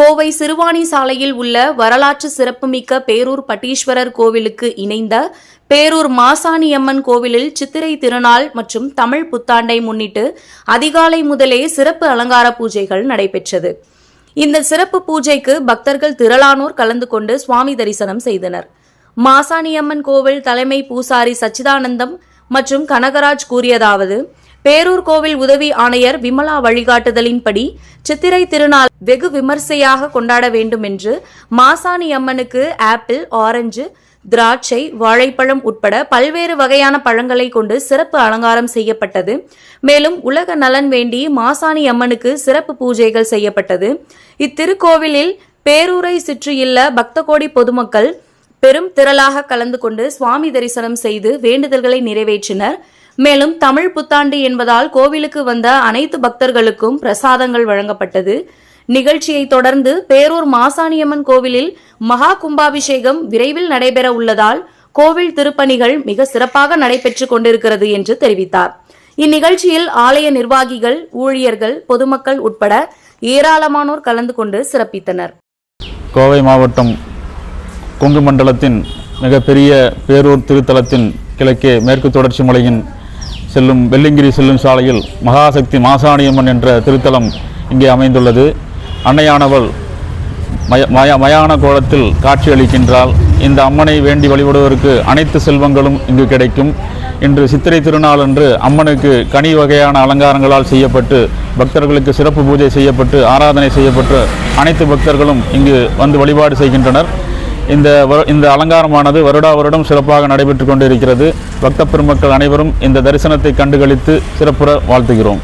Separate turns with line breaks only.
கோவை சிறுவாணி சாலையில் உள்ள வரலாற்று சிறப்புமிக்க பேரூர் பட்டீஸ்வரர் கோவிலுக்கு இணைந்த பேரூர் மாசாணியம்மன் கோவிலில் சித்திரை திருநாள் மற்றும் தமிழ் புத்தாண்டை முன்னிட்டு அதிகாலை முதலே சிறப்பு அலங்கார பூஜைகள் நடைபெற்றது. இந்த சிறப்பு பூஜைக்கு பக்தர்கள் திரளானோர் கலந்து கொண்டு சுவாமி தரிசனம் செய்தனர். மாசாணியம்மன் கோவில் தலைமை பூசாரி சச்சிதானந்தம் மற்றும் கனகராஜ் கூறியதாவது பேரூர் கோவில் உதவி ஆணையர் விமலா வழிகாட்டுதலின்படி சித்திரை திருநாள் வெகு விமர்சையாக கொண்டாட வேண்டும் என்று மாசாணி அம்மனுக்கு ஆப்பிள் ஆரஞ்சு திராட்சை வாழைப்பழம் உட்பட பல்வேறு வகையான பழங்களை கொண்டு சிறப்பு அலங்காரம் செய்யப்பட்டது. மேலும் உலக நலன் வேண்டி மாசாணி அம்மனுக்கு சிறப்பு பூஜைகள் செய்யப்பட்டது. இத்திருக்கோவிலில் பேரூரை சுற்றியுள்ள பக்த கோடி பொதுமக்கள் பெரும் திரளாக கலந்து கொண்டு சுவாமி தரிசனம் செய்து வேண்டுதல்களை நிறைவேற்றினர். மேலும் தமிழ் புத்தாண்டு என்பதால் கோவிலுக்கு வந்த அனைத்து பக்தர்களுக்கும் பிரசாதங்கள் வழங்கப்பட்டது. நிகழ்ச்சியை தொடர்ந்து பேரூர் மாசாணியம்மன் கோவிலில் மகா கும்பாபிஷேகம் விரைவில் நடைபெற உள்ளதால் கோவில் திருப்பணிகள் மிக சிறப்பாக நடைபெற்றுக் கொண்டிருக்கிறது என்று தெரிவித்தார். இந்நிகழ்ச்சியில் ஆலய நிர்வாகிகள் ஊழியர்கள் பொதுமக்கள் உட்பட ஏராளமானோர் கலந்து கொண்டு சிறப்பித்தனர்.
கோவை மாவட்டம் கொங்கு மண்டலத்தின் மிகப்பெரிய பேரூர் திருத்தலத்தின் கிழக்கே மேற்கு தொடர்ச்சி மலையின் செல்லும் வெள்ளிங்கிரி செல்லும் சாலையில் மகாசக்தி மாசாணியம்மன் என்ற திருத்தலம் இங்கே அமைந்துள்ளது. அன்னையானவள் மய மய மயான கோலத்தில் காட்சியளிக்கின்றாள் இந்த அம்மனை வேண்டி வழிபடுவதற்கு அனைத்து செல்வங்களும் இங்கு கிடைக்கும். இன்று சித்திரை திருநாள் அன்று அம்மனுக்கு கனி வகையான அலங்காரங்களால் செய்யப்பட்டு பக்தர்களுக்கு சிறப்பு பூஜை செய்யப்பட்டு ஆராதனை செய்யப்பட்டு அனைத்து பக்தர்களும் இங்கு வந்து வழிபாடு செய்கின்றனர். இந்த இந்த அலங்காரமானது வருடா வருடம் சிறப்பாக நடைபெற்று கொண்டிருக்கிறது. பக்த பெருமக்கள் அனைவரும் இந்த தரிசனத்தை கண்டுகளித்து சிறப்புற வாழ்த்துகிறோம்.